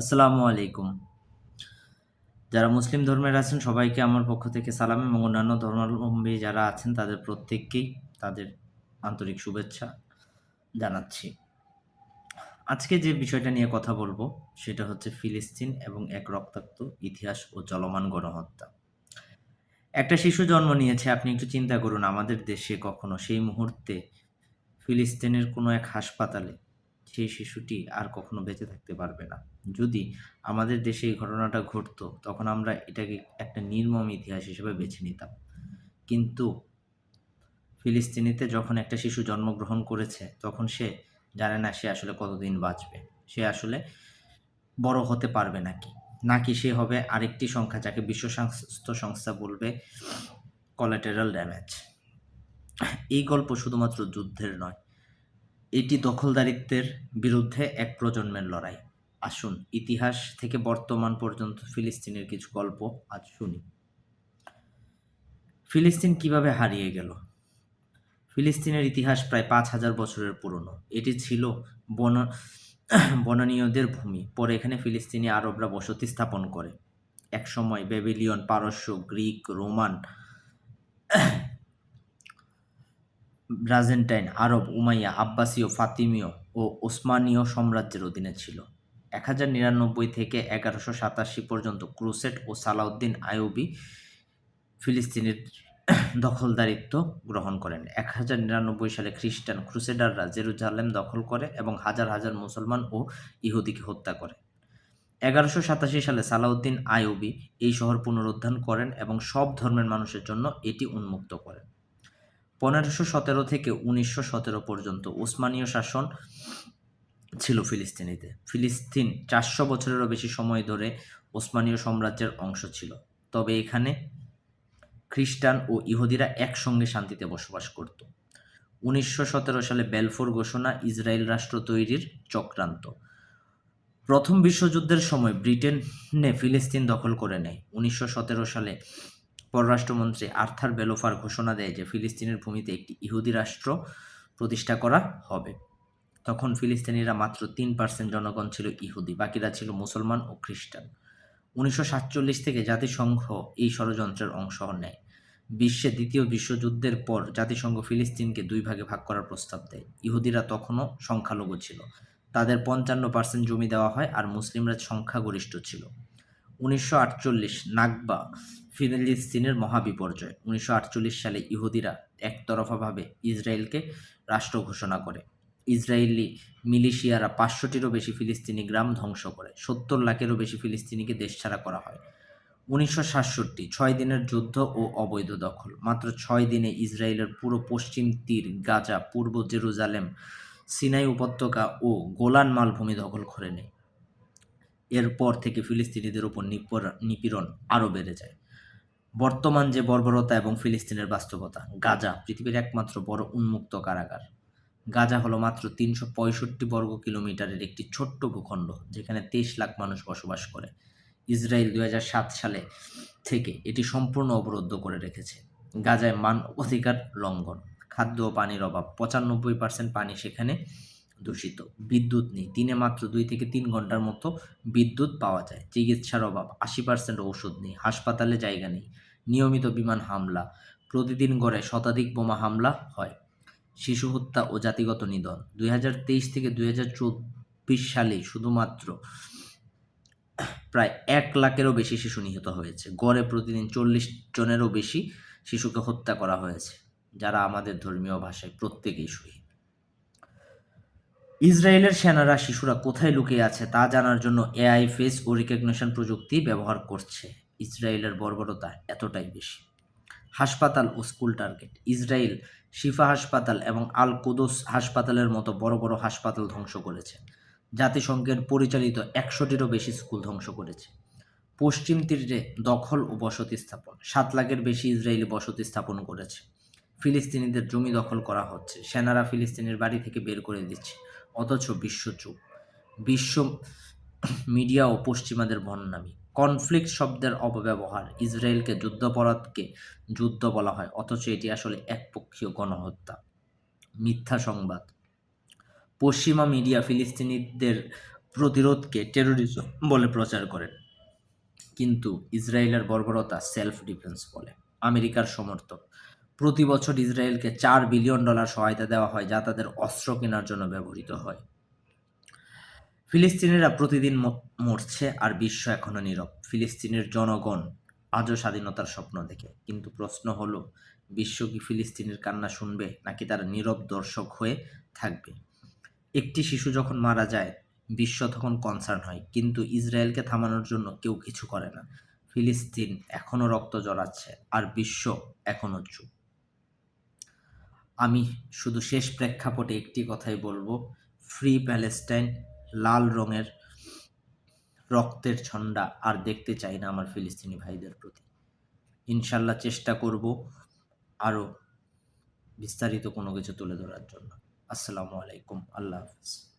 আসসালামু আলাইকুম। যারা মুসলিম ধর্মের আছেন, সবাইকে আমার পক্ষ থেকে সালাম এবং অন্যান্য ধর্মাবলম্বী যারা আছেন, তাদের প্রত্যেককেই তাদের আন্তরিক শুভেচ্ছা জানাচ্ছি। আজকে যে বিষয়টা নিয়ে কথা বলব, সেটা হচ্ছে ফিলিস্তিন এবং এক রক্তাক্ত ইতিহাস ও চলমান গণহত্যা। একটা শিশু জন্ম নিয়েছে, আপনি একটু চিন্তা করুন, আমাদের দেশে কখনো সেই মুহূর্তে ফিলিস্তিনের কোনো এক হাসপাতালে সেই শিশুটি আর কখনো বেঁচে থাকতে পারবে না। যদি আমাদের দেশে এই ঘটনাটা ঘটতো, তখন আমরা এটাকে একটা নির্মম ইতিহাস হিসেবে বেছে নিতাম। কিন্তু ফিলিস্তিনিতে যখন একটা শিশু জন্মগ্রহণ করেছে, তখন সে জানে না সে আসলে কতদিন বাঁচবে। সে আসলে বড় হতে পারবে নাকি? নাকি সে হবে আরেকটি সংখ্যা যাকে বিশ্ব স্বাস্থ্য সংস্থা বলবে কলাটেরাল ড্যামেজ এই গল্প শুধুমাত্র যুদ্ধের নয়, এটি দখলদারিত্বের বিরুদ্ধে এক প্রজন্মের লড়াই। আসুন, ইতিহাস থেকে বর্তমান পর্যন্ত ফিলিস্তিনের কিছু গল্প আজ শুনি। ফিলিস্তিন কীভাবে হারিয়ে গেল? ফিলিস্তিনের ইতিহাস প্রায় পাঁচ হাজার বছরের পুরনো। এটি ছিল বন, বনানীয়দের ভূমি। পরে এখানে ফিলিস্তিনি আরবরা বসতি স্থাপন করে। একসময় বেবিলিয়ন পারস্য, গ্রিক, রোমান, ব্রাজেন্টাইন, আরব, উমাইয়া, আব্বাসীয়, ফাতিমীয় ও ওসমানীয় সাম্রাজ্যের অধীনে ছিল। এক হাজার নিরানব্বই থেকে এগারোশো সাতাশি পর্যন্ত ক্রুসেট ও সালাউদ্দিন আইয়ুবি ফিলিস্তিনের দখলদারিত্ব গ্রহণ করেন। এক হাজার নিরানব্বই সালে খ্রিস্টান ক্রুসেডাররা জেরুজালেম দখল করে এবং হাজার হাজার মুসলমান ও ইহুদিকে হত্যা করে এগারোশো সাতাশি সালে সালাউদ্দিন আইয়ুবি এই শহর পুনরুদ্ধার করেন এবং সব ধর্মের মানুষের জন্য এটি উন্মুক্ত করেন। পনেরোশো সতেরো থেকে উনিশশো সতেরো পর্যন্ত উসমানীয় শাসন ছিল ফিলিস্তিনিতে। ফিলিস্তিন চারশো বছরেরও বেশি সময় ধরে ওসমানীয় সাম্রাজ্যের অংশ ছিল। তবে এখানে খ্রিস্টান ও ইহুদিরা একসঙ্গে শান্তিতে বসবাস করত। উনিশশো সতেরো সালে বেলফোর ঘোষণা ইসরায়েল রাষ্ট্র তৈরির চক্রান্ত। প্রথম বিশ্বযুদ্ধের সময় ব্রিটেনে ফিলিস্তিন দখল করে নেয়। উনিশশো সতেরো সালে পররাষ্ট্রমন্ত্রী আর্থার বেলোফার ঘোষণা দেয় যে, ফিলিস্তিনের ভূমিতে একটি ইহুদি রাষ্ট্র প্রতিষ্ঠা করা হবে। তখন ফিলিস্তিনিরা মাত্র তিন পার্সেন্ট জনগণ ছিল ইহুদি, বাকিরা ছিল মুসলমান ও খ্রিস্টান। উনিশশো সাতচল্লিশ থেকে জাতিসংঘ এই ষড়যন্ত্রের অংশ নেয়। বিশ্বে দ্বিতীয় বিশ্বযুদ্ধের পর জাতিসংঘ ফিলিস্তিনকে দুই ভাগে ভাগ করার প্রস্তাব দেয়। ইহুদিরা তখনও সংখ্যালঘু ছিল। তাদের পঞ্চান্ন পার্সেন্ট জমি দেওয়া হয় আর মুসলিমরা সংখ্যাগরিষ্ঠ ছিল। উনিশশো আটচল্লিশ নাগবা ফিলিস্তিনের মহাবিপর্যয়। উনিশশো আটচল্লিশ সালে ইহুদিরা একতরফাভাবে ইসরায়েলকে রাষ্ট্র ঘোষণা করে। ইসরায়েলি মিলিশিয়ারা পাঁচশোটিরও বেশি ফিলিস্তিনি গ্রাম ধ্বংস করে, সত্তর লাখেরও বেশি ফিলিস্তিনিকে দেশছাড়া করা হয়। উনিশশো সাতষট্টি, ছয় দিনের যুদ্ধ ও অবৈধ দখল। মাত্র ছয় দিনে ইসরায়েলের পুরো পশ্চিম তীর, গাজা, পূর্ব জেরুজালেম, সিনাই উপত্যকা ও গোলান মালভূমি দখল করে নেয়। এরপর থেকে ফিলিস্তিনিদের উপর নিপীড়ন আরও বেড়ে যায়। বর্তমান যে বর্বরতা এবং ফিলিস্তিনের বাস্তবতা, গাজা পৃথিবীর একমাত্র বড় উন্মুক্ত কারাগার। গাজা হলো মাত্র তিনশো পঁয়ষট্টি বর্গ কিলোমিটারের একটি ছোট্ট ভূখণ্ড, যেখানে তেইশ লাখ মানুষ বসবাস করে। ইসরায়েল দুই সাত সালে থেকে এটি সম্পূর্ণ অবরুদ্ধ করে রেখেছে। গাজায় মান অধিকার লঙ্ঘন, খাদ্য ও পানির অভাব, পঁচানব্বই পার্সেন্ট পানি সেখানে দূষিত। বিদ্যুৎ নেই, দিনে মাত্র দুই থেকে তিন ঘণ্টার মতো বিদ্যুৎ পাওয়া যায়। চিকিৎসার অভাব, আশি পার্সেন্ট ঔষধ নেই, হাসপাতালে জায়গা নেই, নিয়মিত বিমান হামলা, প্রতিদিন গড়ে শতাধিক বোমা হামলা হয়। শিশু হত্যা ও জাতিগত নিধন। দুই হাজার তেইশ থেকে দুই সালে শুধুমাত্র প্রায় এক লাখেরও বেশি শিশু নিহত হয়েছে। গড়ে প্রতিদিন চল্লিশ জনেরও বেশি শিশুকে হত্যা করা হয়েছে, যারা আমাদের ধর্মীয় ভাষায় প্রত্যেকেই শহীদ ইসরায়েলের সেনারা শিশুরা কোথায় লুকিয়ে আছে তা জানার জন্য এআই, ফেস ও রিকগনিশন প্রযুক্তি ব্যবহার করছে। ইসরায়েলের বর্বরতা এতটাই বেশি। হাসপাতাল ও স্কুল টার্গেট। ইসরায়েল শিফা হাসপাতাল এবং আল কুদোস হাসপাতালের মতো বড় বড় হাসপাতাল ধ্বংস করেছে। জাতিসংঘের পরিচালিত একশোটিরও বেশি স্কুল ধ্বংস করেছে। পশ্চিম তীরে দখল ও বসতি স্থাপন। সাত লাখের বেশি ইসরায়েলি বসতি স্থাপন করেছে। ফিলিস্তিনিদের জমি দখল করা হচ্ছে। সেনারা ফিলিস্তিনের বাড়ি থেকে বের করে দিচ্ছে, অথচ বিশ্ব চুপ। বিশ্ব মিডিয়া ও পশ্চিমাদের বন্যামি কনফ্লিক্ট শব্দের অপব্যবহার। ইসরায়েলকে যুদ্ধাপরাধকে যুদ্ধ বলা হয়, অথচ এটি আসলে একপক্ষীয় গণহত্যা। মিথ্যা সংবাদ। পশ্চিমা মিডিয়া ফিলিস্তিনিদের প্রতিরোধকে টেরোরিজম বলে প্রচার করেন কিন্তু ইসরায়েলের বর্বরতা সেলফ ডিফেন্স বলে। আমেরিকার সমর্থক, প্রতি বছর ইসরায়েলকে চার বিলিয়ন ডলার সহায়তা দেওয়া হয় যা তাদের অস্ত্র কেনার জন্য ব্যবহৃত হয়। ফিলিস্তিনিরা প্রতিদিন মরছে আর বিশ্ব এখনও নীরব। ফিলিস্তিনের জনগণ আজও স্বাধীনতার স্বপ্ন দেখে। কিন্তু প্রশ্ন হলো, বিশ্ব কি ফিলিস্তিনের কান্না শুনবে নাকি তারা নীরব দর্শক হয়ে থাকবে? একটি শিশু যখন মারা যায়, বিশ্ব তখন কনসার্ন হয়, কিন্তু ইসরায়েলকে থামানোর জন্য কেউ কিছু করে না। ফিলিস্তিন এখনও রক্ত জড়াচ্ছে আর বিশ্ব এখনও চুপ। আমি শুধু শেষ প্রেক্ষাপটে একটি কথাই বলব, ফ্রি প্যালেস্টাইন লাল রঙের রক্তের ছন্ডা আর দেখতে চাই না আমার ফিলিস্তিনি ভাইদের প্রতি। ইনশাল্লাহ চেষ্টা করব আরও বিস্তারিত কোনো কিছু তুলে ধরার জন্য। আসসালামু আলাইকুম। আল্লাহ হাফিজ।